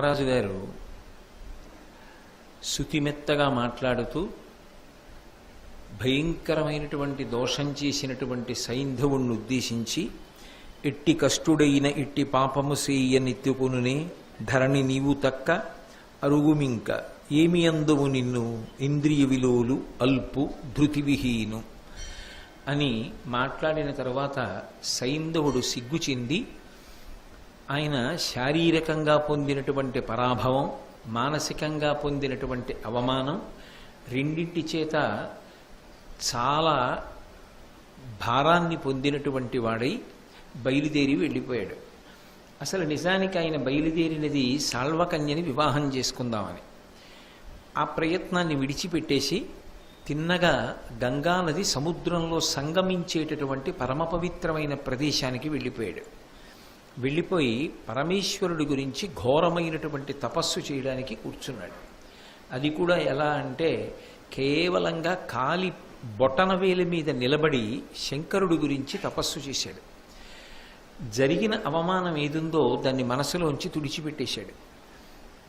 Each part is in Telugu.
ధర్మరాజు గారు శుతిమెత్తగా మాట్లాడుతూ భయంకరమైనటువంటి దోషం చేసినటువంటి సైంధవుణ్ణి ఉద్దేశించి ఎట్టి కష్టుడైన ఎట్టి పాపము సేయనెత్తుకునునే ధరణి నీవు తక్క అరుగుమింక ఏమి అందువు నిన్ను ఇంద్రియ విలోలు అల్పు ధృతి విహీను అని మాట్లాడిన తర్వాత సైంధవుడు సిగ్గు చెంది ఆయన శారీరకంగా పొందినటువంటి పరాభవం మానసికంగా పొందినటువంటి అవమానం రెండింటి చేత చాలా భారాన్ని పొందినటువంటి వాడై బయలుదేరి వెళ్ళిపోయాడు. అసలు నిజానికి ఆయన బయలుదేరినది సాల్వకన్యని వివాహం చేసుకుందామని. ఆ ప్రయత్నాన్ని విడిచిపెట్టేసి తిన్నగా గంగానది సముద్రంలో సంగమించేటటువంటి పరమ పవిత్రమైన ప్రదేశానికి వెళ్ళిపోయాడు. వెళ్ళిపోయి పరమేశ్వరుడి గురించి ఘోరమైనటువంటి తపస్సు చేయడానికి కూర్చున్నాడు. అది కూడా ఎలా అంటే కేవలంగా కాలి బొటనవేలి మీద నిలబడి శంకరుడి గురించి తపస్సు చేశాడు. జరిగిన అవమానం ఏదుందో దాన్ని మనసులోంచి తుడిచిపెట్టేశాడు.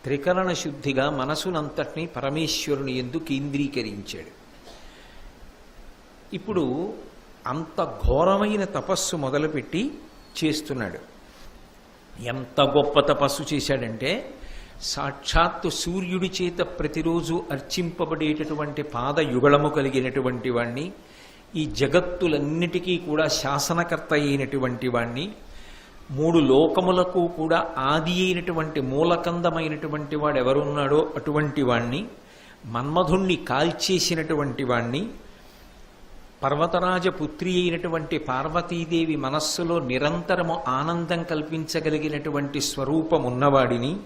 త్రికరణ శుద్ధిగా మనసునంతటినీ పరమేశ్వరుని ఎందు కేంద్రీకరించాడు. ఇప్పుడు అంత ఘోరమైన తపస్సు మొదలుపెట్టి చేస్తున్నాడు. ఎంత గొప్ప తపస్సు చేశాడంటే సాక్షాత్తు సూర్యుడి చేత ప్రతిరోజు అర్చింపబడేటటువంటి పాద యుగళము కలిగినటువంటి వాణ్ణి ఈ జగత్తులన్నిటికీ కూడా శాసనకర్త అయినటువంటి వాణ్ణి మూడు లోకములకు కూడా ఆది అయినటువంటి మూలకందమైనటువంటి వాడు ఎవరున్నాడో అటువంటి వాణ్ణి మన్మధుణ్ణి కాల్చేసినటువంటి వాణ్ణి పర్వతరాజ పుత్రి అయినటువంటి పార్వతీదేవి మనస్సులో నిరంతరము ఆనందం కల్పించగలిగినటువంటి స్వరూపం ఉన్నవాడిని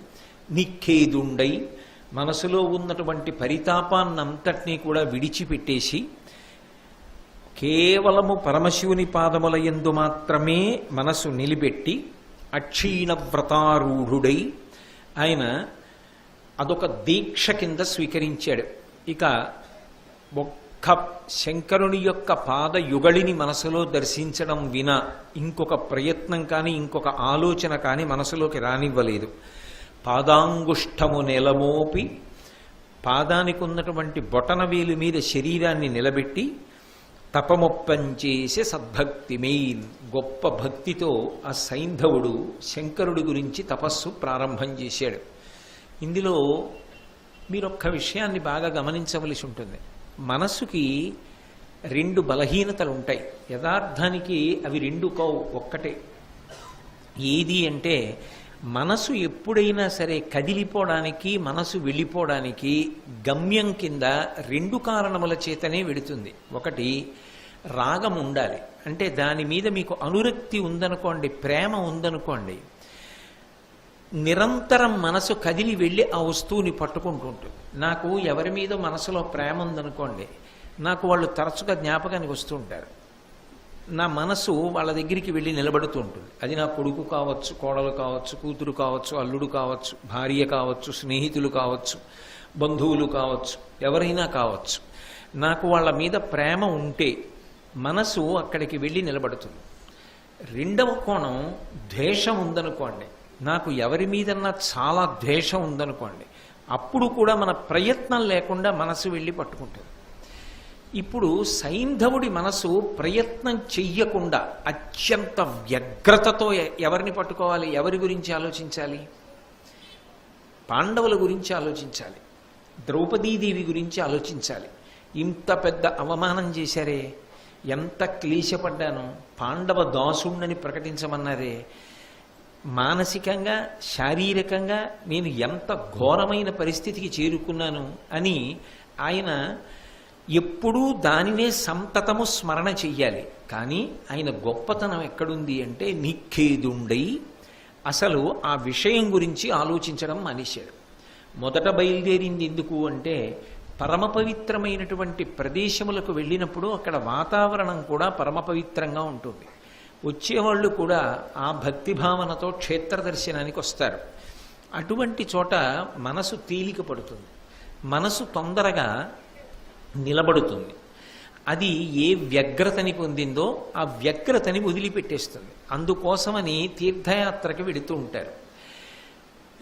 నిఖేదుండై మనసులో ఉన్నటువంటి పరితాపాన్నంతటినీ కూడా విడిచిపెట్టేసి కేవలము పరమశివుని పాదముల యందు మాత్రమే మనసు నిలిపెట్టి అక్షీణ వ్రతారూఢుడై ఆయన అదొక దీక్ష కింద స్వీకరించాడు. ఇక ఒక్క శంకరుని యొక్క పాద యుగళిని మనసులో దర్శించడం విన ఇంకొక ప్రయత్నం కానీ ఇంకొక ఆలోచన కానీ మనసులోకి రానివ్వలేదు. పాదాంగుష్టము నెలమోపి పాదానికి ఉన్నటువంటి బొటనవేలు మీద శరీరాన్ని నిలబెట్టి తపమొప్పంచేసే సద్భక్తి మెయిన్ గొప్ప భక్తితో ఆ సైంధవుడు శంకరుడి గురించి తపస్సు ప్రారంభం చేశాడు. ఇందులో మీరు ఒక్క విషయాన్ని బాగా గమనించవలసి ఉంటుంది. మనస్సుకి రెండు బలహీనతలు ఉంటాయి యథార్థానికి అవి రెండు కావు ఒక్కటే. ఏది అంటే మనసు ఎప్పుడైనా సరే కదిలిపోవడానికి మనసు వెళ్ళిపోవడానికి గమ్యం కింద రెండు కారణముల చేతనే వెడుతుంది. ఒకటి రాగం ఉండాలి. అంటే దాని మీద మీకు అనురక్తి ఉందనుకోండి ప్రేమ ఉందనుకోండి నిరంతరం మనసు కదిలి వెళ్ళి ఆ వస్తువుని పట్టుకుంటుంటుంది. నాకు ఎవరి మీద మనసులో ప్రేమ ఉందనుకోండి నాకు వాళ్ళు తరచుగా జ్ఞాపకానికి వస్తూ ఉంటారు నా మనసు వాళ్ళ దగ్గరికి వెళ్ళి నిలబడుతూ ఉంటుంది. అది నా కొడుకు కావచ్చు కోడలు కావచ్చు కూతురు కావచ్చు అల్లుడు కావచ్చు భార్య కావచ్చు స్నేహితులు కావచ్చు బంధువులు కావచ్చు ఎవరైనా కావచ్చు. నాకు వాళ్ళ మీద ప్రేమ ఉంటే మనసు అక్కడికి వెళ్ళి నిలబడుతుంది. రెండవ కోణం ద్వేషం ఉందనుకోండి. నాకు ఎవరి మీదన్నా చాలా ద్వేషం ఉందనుకోండి. అప్పుడు కూడా మన ప్రయత్నం లేకుండా మనసు వెళ్ళి పట్టుకుంటుంది. ఇప్పుడు సైంధవుడి మనసు ప్రయత్నం చెయ్యకుండా అత్యంత వ్యగ్రతతో ఎవరిని పట్టుకోవాలి? ఎవరి గురించి ఆలోచించాలి? పాండవుల గురించి ఆలోచించాలి. ద్రౌపదీదేవి గురించి ఆలోచించాలి. ఇంత పెద్ద అవమానం చేశారే? ఎంత క్లేశపడ్డాను? పాండవ దాసుణ్ణని ప్రకటించమన్నారే? మానసికంగా శారీరకంగా నేను ఎంత ఘోరమైన పరిస్థితికి చేరుకున్నాను అని ఆయన ఎప్పుడూ దానినే సంతతము స్మరణ చెయ్యాలి. కానీ ఆయన గొప్పతనం ఎక్కడుంది అంటే నిఖేదుండై అసలు ఆ విషయం గురించి ఆలోచించడం మానేశాడు. మొదట బయలుదేరింది ఎందుకు అంటే పరమ పవిత్రమైనటువంటి ప్రదేశములకు వెళ్ళినప్పుడు అక్కడ వాతావరణం కూడా పరమ పవిత్రంగా ఉంటుంది. వచ్చేవాళ్ళు కూడా ఆ భక్తి భావనతో క్షేత్ర దర్శనానికి వస్తారు. అటువంటి చోట మనసు తేలిక పడుతుంది. మనసు తొందరగా నిలబడుతుంది. అది ఏ వ్యగ్రతని పొందిందో ఆ వ్యగ్రతని వదిలిపెట్టేస్తుంది. అందుకోసమని తీర్థయాత్రకి వెడుతూ ఉంటారు.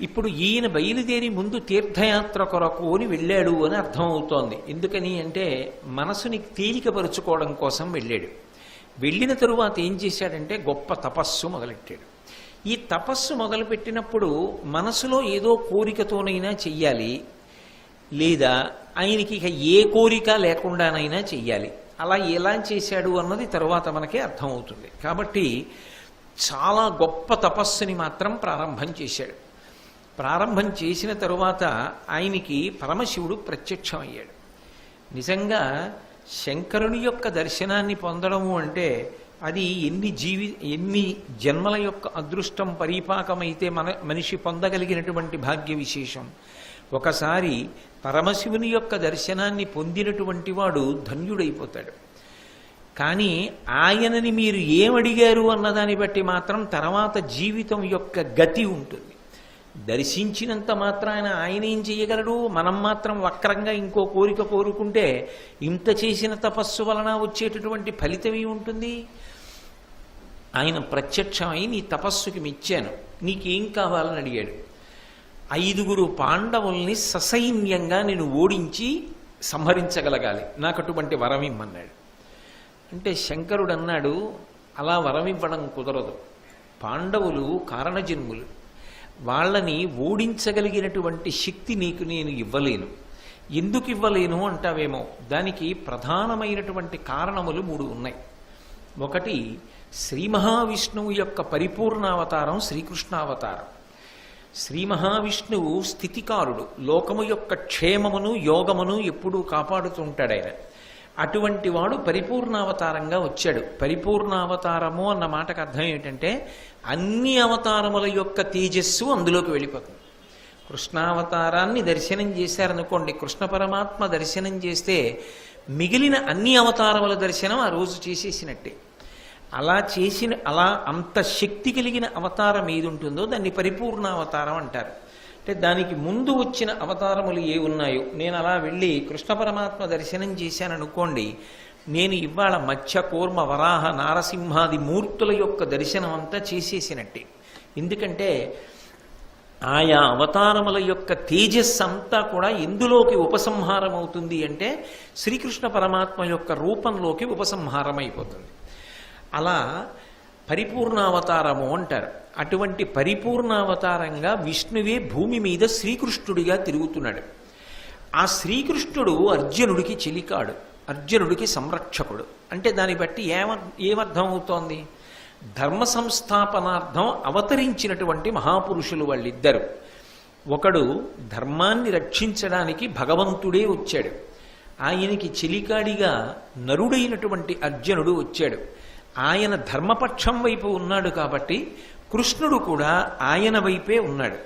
ఇప్పుడు ఈయన బయలుదేరి ముందు తీర్థయాత్ర కొరకు అని వెళ్ళాడు అని అర్థమవుతోంది. ఎందుకని అంటే మనసుని తేలికపరుచుకోవడం కోసం వెళ్ళాడు. వెళ్ళిన తరువాత ఏం చేశాడంటే గొప్ప తపస్సు మొదలెట్టాడు. ఈ తపస్సు మొదలుపెట్టినప్పుడు మనసులో ఏదో కోరికతోనైనా చెయ్యాలి లేదా ఆయనకి ఇక ఏ కోరిక లేకుండానైనా చెయ్యాలి. అలా ఎలా చేశాడు అన్నది తర్వాత మనకి అర్థమవుతుంది. కాబట్టి చాలా గొప్ప తపస్సుని మాత్రం ప్రారంభం చేశాడు. ప్రారంభం చేసిన తరువాత ఆయనకి పరమశివుడు ప్రత్యక్షమయ్యాడు. నిజంగా శంకరుని యొక్క దర్శనాన్ని పొందడము అంటే అది ఎన్ని జీవి ఎన్ని జన్మల యొక్క అదృష్టం పరిపాకమైతే మన మనిషి పొందగలిగినటువంటి భాగ్య విశేషం. ఒకసారి పరమశివుని యొక్క దర్శనాన్ని పొందినటువంటి వాడు ధన్యుడైపోతాడు. కానీ ఆయనని మీరు ఏమడిగారు అన్నదాన్ని బట్టి మాత్రం తర్వాత జీవితం యొక్క గతి ఉంటుంది. దర్శించినంత మాత్రాన ఆయన ఏం చేయగలడు మనం మాత్రం వక్రంగా ఇంకో కోరిక కోరుకుంటే ఇంత చేసిన తపస్సు వలన వచ్చేటటువంటి ఫలితం ఉంటుంది ఆయన ప్రత్యక్షమై నీ తపస్సుకి మెచ్చాను. నీకేం కావాలని అడిగాడు. ఐదుగురు పాండవుల్ని ససైన్యంగా నేను ఓడించి సంహరించగలగాలి. నాకు అటువంటి వరం ఇమ్మన్నాడు. అంటే శంకరుడు అన్నాడు అలా వరం ఇవ్వడం కుదరదు. పాండవులు కారణజన్ములు. వాళ్ళని ఓడించగలిగినటువంటి శక్తి నీకు నేను ఇవ్వలేను. ఎందుకు ఇవ్వలేను అంటావేమో? దానికి ప్రధానమైనటువంటి కారణములు మూడు ఉన్నాయి. ఒకటి శ్రీ మహావిష్ణువు యొక్క పరిపూర్ణ అవతారం శ్రీకృష్ణావతారం. శ్రీ మహావిష్ణువు స్థితికారుడు. లోకము యొక్క క్షేమమును యోగమును ఎప్పుడూ కాపాడుతుంటాడు ఆయన. అటువంటి వాడు పరిపూర్ణావతారంగా వచ్చాడు. పరిపూర్ణావతారము అన్న మాటకు అర్థం ఏంటంటే అన్ని అవతారముల యొక్క తేజస్సు అందులోకి వెళ్ళిపోతుంది. కృష్ణావతారాన్ని దర్శనం చేశారనుకోండి కృష్ణ పరమాత్మ దర్శనం చేస్తే మిగిలిన అన్ని అవతారముల దర్శనం ఆ రోజు చేసేసినట్టే. అలా చేసిన అలా అంత శక్తి కలిగిన అవతారం ఏది ఉంటుందో దాన్ని పరిపూర్ణ అవతారం అంటారు. అంటే దానికి ముందు వచ్చిన అవతారములు ఏ ఉన్నాయో నేను అలా వెళ్ళి కృష్ణ పరమాత్మ దర్శనం చేశాను అనుకోండి నేను ఇవాళ మత్స్య కూర్మ వరాహ నారసింహాది మూర్తుల యొక్క దర్శనం అంతా చేసేసినట్టే. ఎందుకంటే ఆయా అవతారముల యొక్క తేజస్ అంతా కూడా ఎందులోకి ఉపసంహారం అవుతుంది అంటే శ్రీకృష్ణ పరమాత్మ యొక్క రూపంలోకి ఉపసంహారం అయిపోతుంది అలా పరిపూర్ణావతారము అంటారు. అటువంటి పరిపూర్ణావతారంగా విష్ణువే భూమి మీద శ్రీకృష్ణుడిగా తిరుగుతున్నాడు. ఆ శ్రీకృష్ణుడు అర్జునుడికి చెలికాడు అర్జునుడికి సంరక్షకుడు. అంటే దాన్ని బట్టి ఏమ ఏమర్థం అవుతోంది ధర్మ సంస్థాపనార్థం అవతరించినటువంటి మహాపురుషులు వాళ్ళిద్దరు. ఒకడు ధర్మాన్ని రక్షించడానికి భగవంతుడే వచ్చాడు. ఆయనకి చెలికాడిగా నరుడైనటువంటి అర్జునుడు వచ్చాడు. ఆయన ధర్మపక్షం వైపు ఉన్నాడు కాబట్టి కృష్ణుడు కూడా ఆయన వైపే ఉన్నాడు.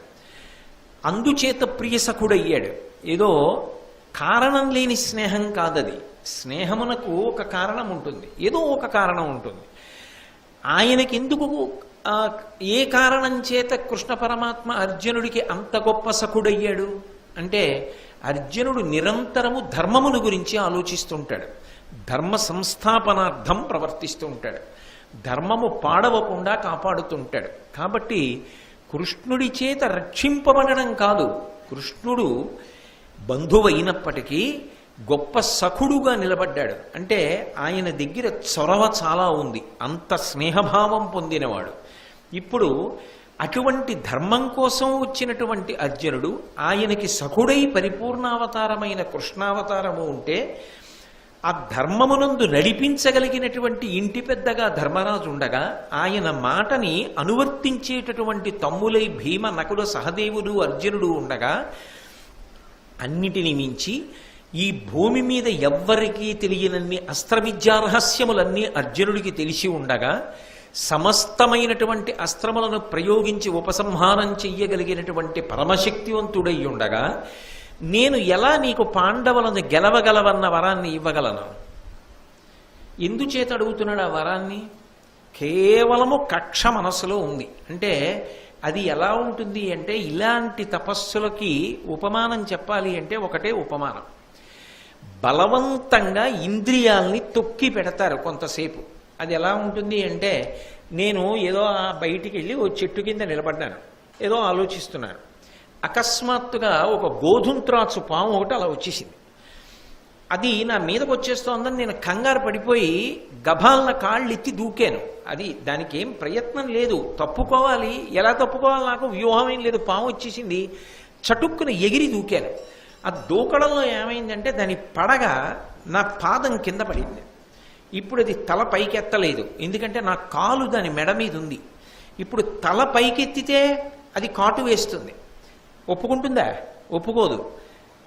అందుచేత ప్రియసకుడయ్యాడు ఏదో కారణం లేని స్నేహం కాదది. స్నేహమునకు ఒక కారణం ఉంటుంది. ఏదో ఒక కారణం ఉంటుంది. ఆయనకి ఎందుకు ఏ కారణం చేత కృష్ణ పరమాత్మ అర్జునుడికి అంత గొప్ప సఖుడయ్యాడు? అంటే అర్జునుడు నిరంతరము ధర్మమును గురించి ఆలోచిస్తుంటాడు. ధర్మ సంస్థాపనార్థం ప్రవర్తిస్తూ ఉంటాడు ధర్మము పాడవకుండా కాపాడుతుంటాడు. కాబట్టి కృష్ణుడి చేత రక్షింపబడడం కాదు. కృష్ణుడు బంధువైనప్పటికీ గొప్ప సఖుడుగా నిలబడ్డాడు. అంటే ఆయన దగ్గర చొరవ చాలా ఉంది. అంత స్నేహభావం పొందినవాడు. ఇప్పుడు అటువంటి ధర్మం కోసం వచ్చినటువంటి అర్జునుడు ఆయనకి సఖుడై పరిపూర్ణావతారమైన కృష్ణావతారము ఉంటే ఆ ధర్మమునందు నడిపించగలిగినటువంటి ఇంటి పెద్దగా ధర్మరాజు ఉండగా ఆయన మాటని అనువర్తించేటటువంటి తమ్ములై భీమ నకుల సహదేవుడు అర్జునుడు ఉండగా అన్నిటిని మించి ఈ భూమి మీద ఎవ్వరికీ తెలియనన్ని అస్త్ర విద్యా రహస్యములన్నీ అర్జునుడికి తెలిసి ఉండగా సమస్తమైనటువంటి అస్త్రములను ప్రయోగించి ఉపసంహారం చెయ్యగలిగినటువంటి పరమశక్తివంతుడై ఉండగా నేను ఎలా నీకు పాండవులను గెలవగలవన్న వరాన్ని ఇవ్వగలను? ఎందుచేత అడుగుతున్నాడు ఆ వరాన్ని? కేవలము కక్ష మనసులో ఉంది. అంటే అది ఎలా ఉంటుంది అంటే ఇలాంటి తపస్సులకి ఉపమానం చెప్పాలి అంటే ఒకటే ఉపమానం. బలవంతంగా ఇంద్రియాల్ని తొక్కి పెడతారు కొంతసేపు. అది ఎలా ఉంటుంది అంటే నేను ఏదో ఆ బయటికి వెళ్ళి ఓ చెట్టు కింద నిలబడ్డాను. ఏదో ఆలోచిస్తున్నాను. అకస్మాత్తుగా ఒక గోధుమ త్రాచు పాము ఒకటి అలా వచ్చేసింది. అది నా మీదకు వచ్చేస్తోందని నేను కంగారు పడిపోయి గభాలన కాళ్ళు ఎత్తి దూకాను. అది దానికి ఏం ప్రయత్నం లేదు. తప్పుకోవాలి. ఎలా తప్పుకోవాలి నాకు వ్యూహం ఏం లేదు. పాము వచ్చేసింది. చటుక్కున ఎగిరి దూకాను. ఆ దూకడంలో ఏమైందంటే దాని పడగ నా పాదం కింద పడింది. ఇప్పుడు అది తల పైకెత్తలేదు. ఎందుకంటే నా కాలు దాని మెడ మీద ఉంది ఇప్పుడు తల పైకెత్తితే అది కాటు వేస్తుంది. ఒప్పుకుంటుందా? ఒప్పుకోదు.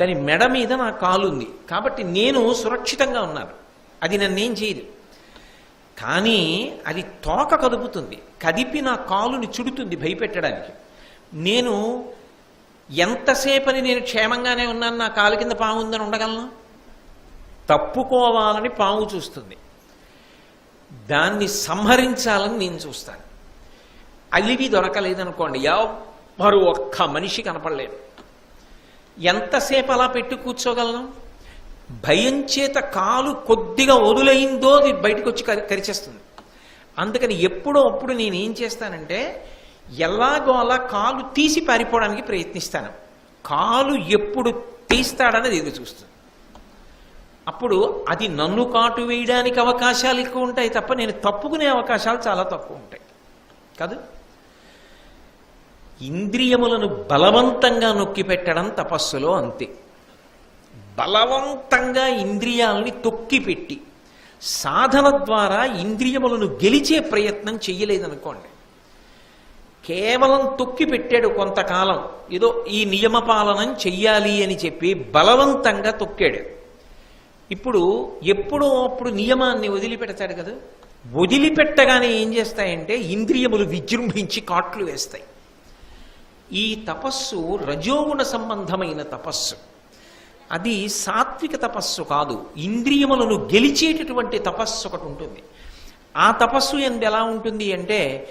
దాని మెడ మీద నా కాలు ఉంది కాబట్టి నేను సురక్షితంగా ఉన్నాను. అది నన్నేం చేయదు. కానీ అది తోక కదుపుతుంది. కదిపి నా కాలుని చుడుతుంది భయపెట్టడానికి. నేను ఎంతసేపని నేను క్షేమంగానే ఉన్నాను? నా కాలు కింద పాము ఉందని ఉండగలను? తప్పుకోవాలని పాము చూస్తుంది. దాన్ని సంహరించాలని నేను చూస్తాను. అలివి దొరకలేదనుకోండి. మరో ఒక్క మనిషి కనపడలేదు ఎంతసేపు అలా పెట్టి కూర్చోగలను? భయం చేత కాలు కొద్దిగా వదులైందో అది బయటకు వచ్చి కరి- కరిచేస్తుంది. అందుకని ఎప్పుడో అప్పుడు నేను ఏం చేస్తానంటే ఎలాగో అలా కాలు తీసి పారిపోవడానికి ప్రయత్నిస్తాను. కాలు ఎప్పుడు తీస్తాడనేది ఎదురు చూస్తుంది. అప్పుడు అది నన్ను కాటు వేయడానికి అవకాశాలు ఎక్కువ ఉంటాయి తప్ప నేను తప్పుకునే అవకాశాలు చాలా తక్కువ ఉంటాయి. కాదు? ఇంద్రియములను బలవంతంగా నొక్కి పెట్టడం తపస్సులో అంతే. బలవంతంగా ఇంద్రియాలని తొక్కిపెట్టి సాధన ద్వారా ఇంద్రియములను గెలిచే ప్రయత్నం చెయ్యలేదనుకోండి. కేవలం తొక్కి పెట్టాడు కొంతకాలం ఏదో ఈ నియమపాలనం చెయ్యాలి అని చెప్పి బలవంతంగా తొక్కాడు. ఇప్పుడు ఎప్పుడో అప్పుడు నియమాన్ని వదిలిపెడతాడు కదా. వదిలిపెట్టగానే ఏం చేస్తాయంటే ఇంద్రియములు విజృంభించి కాట్లు వేస్తాయి. ఈ తపస్సు రజోగుణ సంబంధమైన తపస్సు. అది సాత్విక తపస్సు కాదు. ఇంద్రియములను గెలిచేటటువంటి తపస్సు ఒకటి ఉంటుంది. ఆ తపస్సు ఎందు ఎలా ఉంటుంది అంటే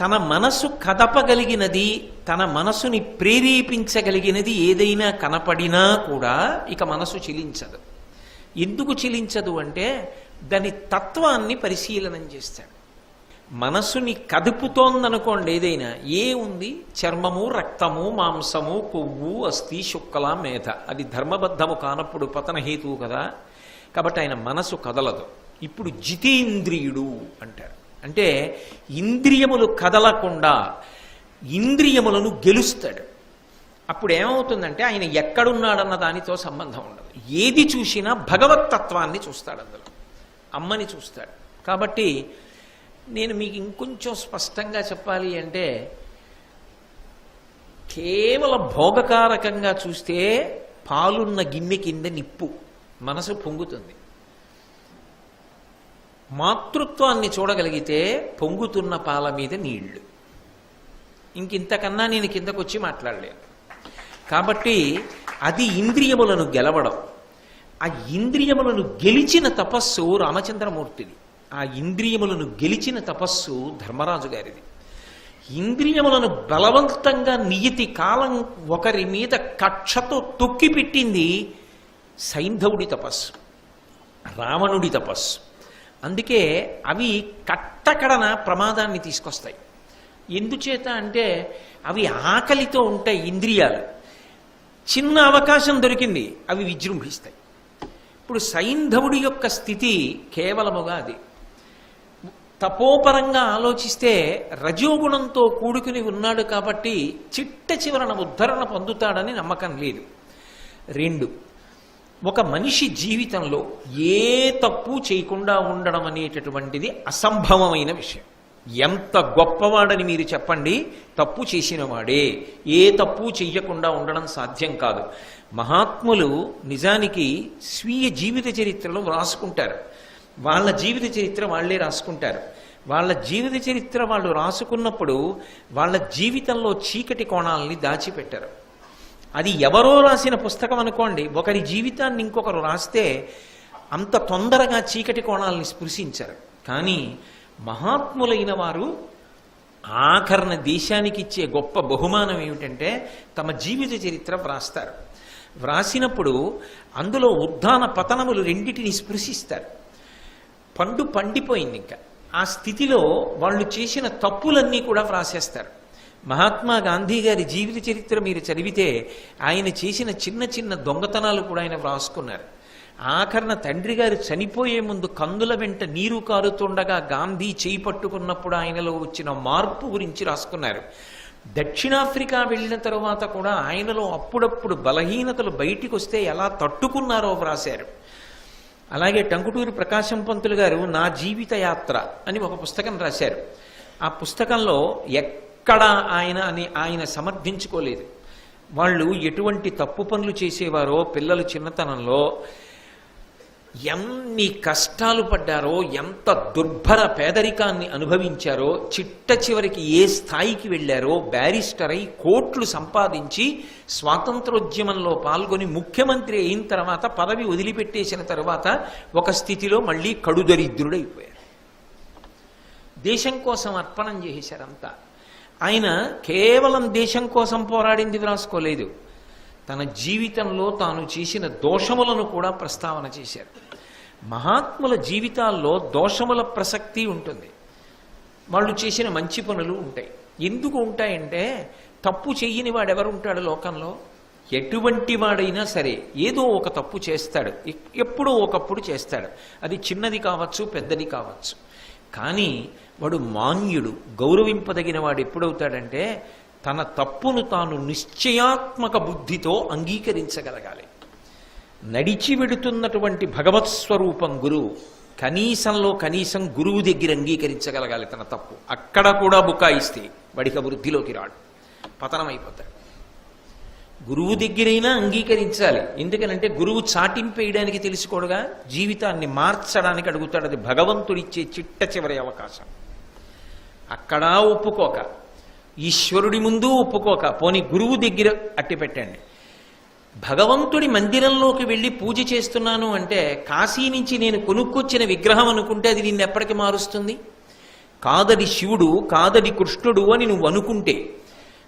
తన మనసు కదపగలిగినది తన మనసుని ప్రేరేపించగలిగినది ఏదైనా కనపడినా కూడా ఇక మనసు చెలించదు. ఎందుకు చెలించదు అంటే దాని తత్వాన్ని పరిశీలనం చేస్తాడు. మనసుని కదుపుతోందనుకోండి ఏదైనా ఏ ఉంది? చర్మము రక్తము మాంసము కొవ్వు అస్థి శుక్కల మేధ. అది ధర్మబద్ధము కానప్పుడు పతన హేతువు కదా. కాబట్టి ఆయన మనసు కదలదు. ఇప్పుడు జితేంద్రియుడు అంటారు. అంటే ఇంద్రియములు కదలకుండా ఇంద్రియములను గెలుస్తాడు. అప్పుడు ఏమవుతుందంటే ఆయన ఎక్కడున్నాడన్న దానితో సంబంధం ఉండదు. ఏది చూసినా భగవతత్వాన్ని చూస్తాడు అందులో. అమ్మని చూస్తాడు. కాబట్టి నేను మీకు ఇంకొంచెం స్పష్టంగా చెప్పాలి అంటే కేవలం భోగకారకంగా చూస్తే పాలున్న గిన్నె కింద నిప్పు మనసు పొంగుతుంది. మాతృత్వాన్ని చూడగలిగితే పొంగుతున్న పాల మీద నీళ్ళు. ఇంకింతకన్నా నేను కిందకొచ్చి మాట్లాడలేను. కాబట్టి అది ఇంద్రియములను గెలవడం. ఆ ఇంద్రియములను గెలిచిన తపస్సు రామచంద్రమూర్తిది. ఆ ఇంద్రియములను గెలిచిన తపస్సు ధర్మరాజు గారిది. ఇంద్రియములను బలవంతంగా నియతి కాలం ఒకరి మీద కక్షతో తొక్కిపెట్టింది సైంధవుడి తపస్సు రావణుడి తపస్సు. అందుకే అవి కట్టకడన ప్రమాదాన్ని తీసుకొస్తాయి. ఎందుచేత అంటే అవి ఆకలితో ఉంటాయి ఇంద్రియాలు. చిన్న అవకాశం దొరికింది అవి విజృంభిస్తాయి. ఇప్పుడు సైంధవుడి యొక్క స్థితి కేవలముగా అది. తపోపరంగా ఆలోచిస్తే రజోగుణంతో కూడుకుని ఉన్నాడు కాబట్టి చిట్ట చివరన ఉద్ధరణ పొందుతాడని నమ్మకం లేదు. రెండు ఒక మనిషి జీవితంలో ఏ తప్పు చేయకుండా ఉండడం అనేటటువంటిది అసంభవమైన విషయం. ఎంత గొప్పవాడని మీరు చెప్పండి తప్పు చేసినవాడే ఏ తప్పు చెయ్యకుండా ఉండడం సాధ్యం కాదు. మహాత్ములు నిజానికి స్వీయ జీవిత చరిత్రలో వ్రాసుకుంటారు. వాళ్ళ జీవిత చరిత్ర వాళ్ళే రాసుకుంటారు. వాళ్ళ జీవిత చరిత్ర వాళ్ళు రాసుకున్నప్పుడు వాళ్ళ జీవితంలో చీకటి కోణాలని దాచిపెట్టారు. అది ఎవరో రాసిన పుస్తకం అనుకోండి ఒకరి జీవితాన్ని ఇంకొకరు రాస్తే అంత తొందరగా చీకటి కోణాలని స్పృశించారు. కానీ మహాత్ములైన వారు ఆఖరణ దేశానికి ఇచ్చే గొప్ప బహుమానం ఏమిటంటే తమ జీవిత చరిత్ర వ్రాస్తారు. వ్రాసినప్పుడు అందులో ఉద్ధాన పతనములు రెండింటిని స్పృశిస్తారు. పండు పండిపోయింది ఇంకా. ఆ స్థితిలో వాళ్ళు చేసిన తప్పులన్నీ కూడా వ్రాసేస్తారు. మహాత్మా గాంధీ గారి జీవిత చరిత్ర మీరు చదివితే ఆయన చేసిన చిన్న చిన్న దొంగతనాలు కూడా ఆయన వ్రాసుకున్నారు. ఆఖరణ తండ్రి గారు చనిపోయే ముందు కందుల వెంట నీరు కారుతుండగా గాంధీ చేయి పట్టుకున్నప్పుడు ఆయనలో వచ్చిన మార్పు గురించి రాసుకున్నారు. దక్షిణాఫ్రికా వెళ్ళిన తర్వాత కూడా ఆయనలో అప్పుడప్పుడు బలహీనతలు బయటికి వస్తే ఎలా తట్టుకున్నారో వ్రాశారు. అలాగే టంకుటూరు ప్రకాశం పంతులు గారు నా జీవిత యాత్ర అని ఒక పుస్తకం రాశారు. ఆ పుస్తకంలో ఎక్కడ ఆయన అని ఆయన సమర్థించుకోలేదు. వాళ్ళు ఎటువంటి తప్పు పనులు చేసేవారో పిల్లలు చిన్నతనంలో ఎన్ని కష్టాలు పడ్డారో ఎంత దుర్భర పేదరికాన్ని అనుభవించారో చిట్ట చివరికి ఏ స్థాయికి వెళ్ళారో బ్యారిస్టర్ అయి కోట్లు సంపాదించి స్వాతంత్రోద్యమంలో పాల్గొని ముఖ్యమంత్రి అయిన తర్వాత పదవి వదిలిపెట్టేసిన తర్వాత ఒక స్థితిలో మళ్ళీ కడుదరిద్రుడైపోయారు. దేశం కోసం అర్పణం చేశారంతా ఆయన కేవలం దేశం కోసం పోరాడింది వ్రాసుకోలేదు తన జీవితంలో తాను చేసిన దోషములను కూడా ప్రస్తావన చేశారు. మహాత్ముల జీవితాల్లో దోషముల ప్రసక్తి ఉంటుంది. వాళ్ళు చేసిన మంచి పనులు ఉంటాయి. ఎందుకు ఉంటాయంటే తప్పు చెయ్యని వాడెవరు ఉంటాడు లోకంలో? ఎటువంటి వాడైనా సరే ఏదో ఒక తప్పు చేస్తాడు. ఎప్పుడో ఒకప్పుడు చేస్తాడు. అది చిన్నది కావచ్చు పెద్దది కావచ్చు. కానీ వాడు మాన్యుడు గౌరవింపదగిన వాడు ఎప్పుడవుతాడంటే తన తప్పును తాను నిశ్చయాత్మక బుద్ధితో అంగీకరించగలగాలి. నడిచి వెడుతున్నటువంటి భగవత్ స్వరూపం గురువు కనీసంలో కనీసం గురువు దగ్గర అంగీకరించగలగాలి తన తప్పు. అక్కడ కూడా బుకాయిస్తే బడిక వృద్ధిలోకి రాడు. పతనమైపోతాడు. గురువు దగ్గరైనా అంగీకరించాలి. ఎందుకనంటే గురువు చాటింపేయడానికి తెలుసుకోడుగా జీవితాన్ని మార్చడానికి అడుగుతాడు. అది భగవంతుడిచ్చే చిట్ట చివరి అవకాశం. అక్కడా ఒప్పుకోక ఈశ్వరుడి ముందు ఒప్పుకోక. పోని గురువు దగ్గర అట్టి పెట్టండి. భగవంతుడి మందిరంలోకి వెళ్ళి పూజ చేస్తున్నాను అంటే కాశీ నుంచి నేను కొనుక్కొచ్చిన విగ్రహం అనుకుంటే అది నిన్ను ఎప్పటికి మారుస్తుంది? కాదడి శివుడు కాదడి కృష్ణుడు అని నువ్వు అనుకుంటే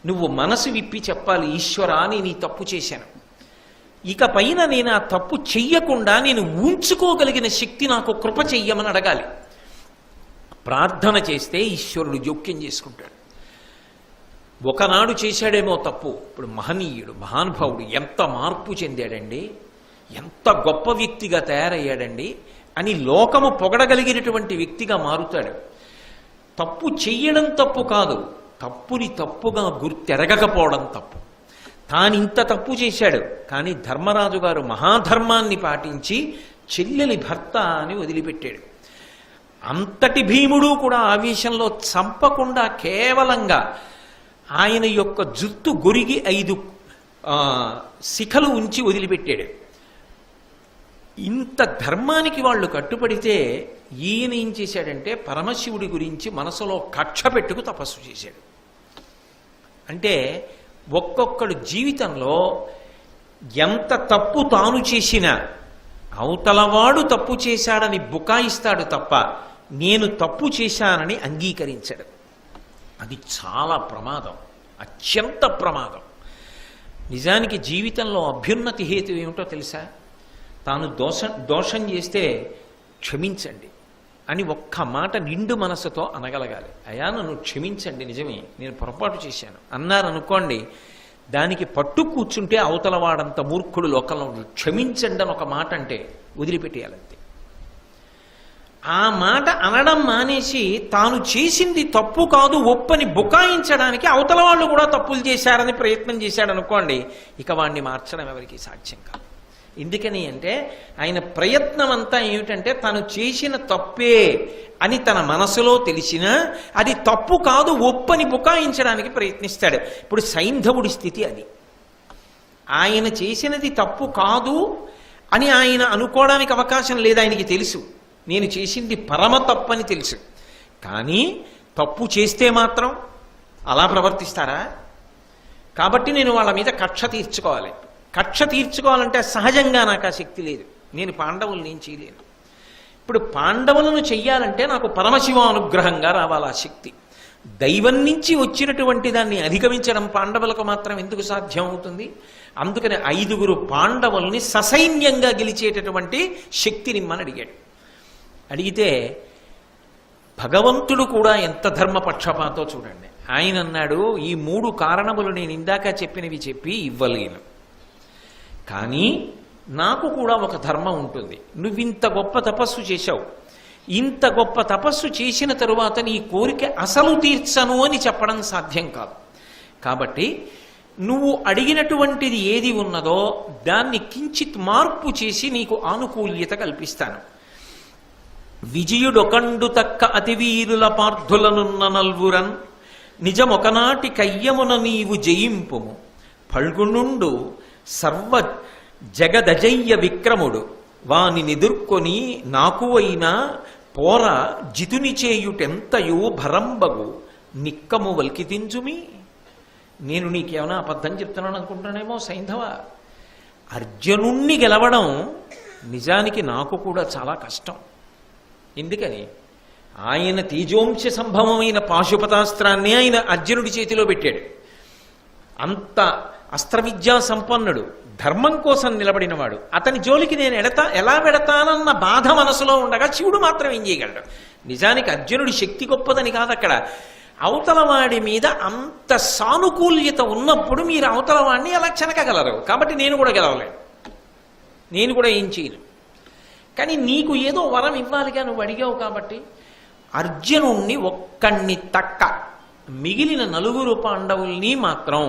నువ్వు మనసు విప్పి చెప్పాలి ఈశ్వరా నేను ఈ తప్పు చేశాను. ఇక పైన నేను ఆ తప్పు చెయ్యకుండా నేను ఉంచుకోగలిగిన శక్తి నాకు కృప చెయ్యమని అడగాలి. ప్రార్థన చేస్తే ఈశ్వరుడు జోక్యం చేసుకుంటాడు. ఒకనాడు చేశాడేమో తప్పు. ఇప్పుడు మహనీయుడు మహానుభావుడు ఎంత మార్పు చెందాడండి? ఎంత గొప్ప వ్యక్తిగా తయారయ్యాడండి? అని లోకము పొగడగలిగినటువంటి వ్యక్తిగా మారుతాడు. తప్పు చెయ్యడం తప్పు కాదు. తప్పుని తప్పుగా గుర్తెరగకపోవడం తప్పు. తానింత తప్పు చేశాడు. కానీ ధర్మరాజు గారు మహాధర్మాన్ని పాటించి చెల్లెలి భర్త అని వదిలిపెట్టాడు. అంతటి భీముడు కూడా ఆవేశంలో చంపకుండా కేవలంగా ఆయన యొక్క జుత్తు గొరిగి ఐదు శిఖలు ఉంచి వదిలిపెట్టాడు. ఇంత ధర్మానికి వాళ్ళు కట్టుబడితే ఈయన ఏం చేశాడంటే పరమశివుడి గురించి మనసులో కక్ష పెట్టుకు తపస్సు చేశాడు. అంటే ఒక్కొక్కడు జీవితంలో ఎంత తప్పు తాను చేసినా అవతలవాడు తప్పు చేశాడని బుకాయిస్తాడు తప్ప నేను తప్పు చేశానని అంగీకరించడు. అది చాలా ప్రమాదం అత్యంత ప్రమాదం. నిజానికి జీవితంలో అభ్యున్నతి హేతు ఏమిటో తెలుసా? తాను దోషం దోషం చేస్తే క్షమించండి అని ఒక్క మాట నిండు మనసుతో అనగలగాలి. అయా నన్ను క్షమించండి నిజమే నేను పొరపాటు చేశాను. అన్నారనుకోండి దానికి పట్టు కూర్చుంటే అవతల వాడంత మూర్ఖుడు లోకంలో క్షమించండి అని ఒక మాట అంటే వదిలిపెట్టేయాలంతే. ఆ మాట అనడం మానేసి తాను చేసింది తప్పు కాదు ఒప్పని బుకాయించడానికి అవతల వాళ్ళు కూడా తప్పులు చేశారని ప్రయత్నం చేశాడు అనుకోండి ఇక వాడిని మార్చడం ఎవరికి సాధ్యం కాదు. ఎందుకని అంటే ఆయన ప్రయత్నం అంతా ఏమిటంటే తను చేసిన తప్పే అని తన మనసులో తెలిసినా అది తప్పు కాదు ఒప్పని బుకాయించడానికి ప్రయత్నిస్తాడు. ఇప్పుడు సైంధవుడి స్థితి అది. ఆయన చేసినది తప్పు కాదు అని ఆయన అనుకోవడానికి అవకాశం లేదు ఆయనకి తెలుసు. నేను చేసింది పరమ తప్పని తెలుసు. కానీ తప్పు చేస్తే మాత్రం అలా ప్రవర్తిస్తారా? కాబట్టి నేను వాళ్ళ మీద కక్ష తీర్చుకోవాలి. కక్ష తీర్చుకోవాలంటే సహజంగా నాకు ఆ శక్తి లేదు. నేను పాండవులు నేను చేయలేను. ఇప్పుడు పాండవులను చెయ్యాలంటే నాకు పరమశివ అనుగ్రహంగా రావాలి ఆ శక్తి. దైవం నుంచి వచ్చినటువంటి దాన్ని అధిగమించడం పాండవులకు మాత్రం ఎందుకు సాధ్యం అవుతుంది? అందుకని ఐదుగురు పాండవుల్ని ససైన్యంగా గెలిచేటటువంటి శక్తిని మన అడిగాడు అడిగితే భగవంతుడు కూడా ఎంత ధర్మపక్షపాతో చూడండి. ఆయన అన్నాడు ఈ మూడు కారణములు నేను ఇందాక చెప్పినవి చెప్పి ఇవ్వలేను. కానీ నాకు కూడా ఒక ధర్మం ఉంటుంది. నువ్వు ఇంత గొప్ప తపస్సు చేశావు. ఇంత గొప్ప తపస్సు చేసిన తరువాత నీ కోరిక అసలు తీర్చను అని చెప్పడం సాధ్యం కాదు. కాబట్టి నువ్వు అడిగినటువంటిది ఏది ఉన్నదో దాన్ని కించిత్ మార్పు చేసి నీకు ఆనుకూల్యత కల్పిస్తాను. విజయుడొకండు తక్క అతివీరుల పార్థులనున్న నల్వురన్ నిజమొకనాటి కయ్యమున నీవు జయింపుము. ఫల్గుణుండు సర్వ జగదజయ్య విక్రముడు. వాని నిదుర్కొని నాకు అయినా పోర జితుని చేయుటెంతయో భరంబగు. నిక్కము వల్కితించుమి నేను నీకేమైనా అబద్ధం చెప్తున్నాను అనుకుంటున్నానేమో సైంధవ. అర్జునుణ్ణి గెలవడం నిజానికి నాకు కూడా చాలా కష్టం. ఎందుకని? ఆయన తేజోంశ సంభవమైన పాశుపతాస్త్రాన్ని ఆయన అర్జునుడి చేతిలో పెట్టాడు. అంత అస్త్రవిద్యా సంపన్నుడు ధర్మం కోసం నిలబడినవాడు. అతని జోలికి నేను ఎడతా ఎలా పెడతానన్న బాధ మనసులో ఉండగా శివుడు మాత్రం ఏం చేయగలడు? నిజానికి అర్జునుడి శక్తి గొప్పదని కాదు అక్కడ అవతలవాడి మీద అంత సానుకూల్యత ఉన్నప్పుడు మీరు అవతలవాడిని ఎలా చెనకగలరు కాబట్టి నేను కూడా గెలవలేను. నేను కూడా ఏం చేయను. కానీ నీకు ఏదో వరం ఇవ్వాలిగా నువ్వు అడిగావు కాబట్టి అర్జునుణ్ణి ఒక్కణ్ణి తక్క. మిగిలిన నలుగురు పాండవుల్ని మాత్రం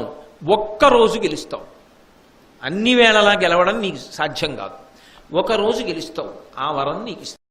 ఒక్కరోజు గెలుస్తావు. అన్ని వేళలా గెలవడం నీకు సాధ్యం కాదు. ఒక రోజు గెలుస్తావు. ఆ వరం నీకు ఇస్తాను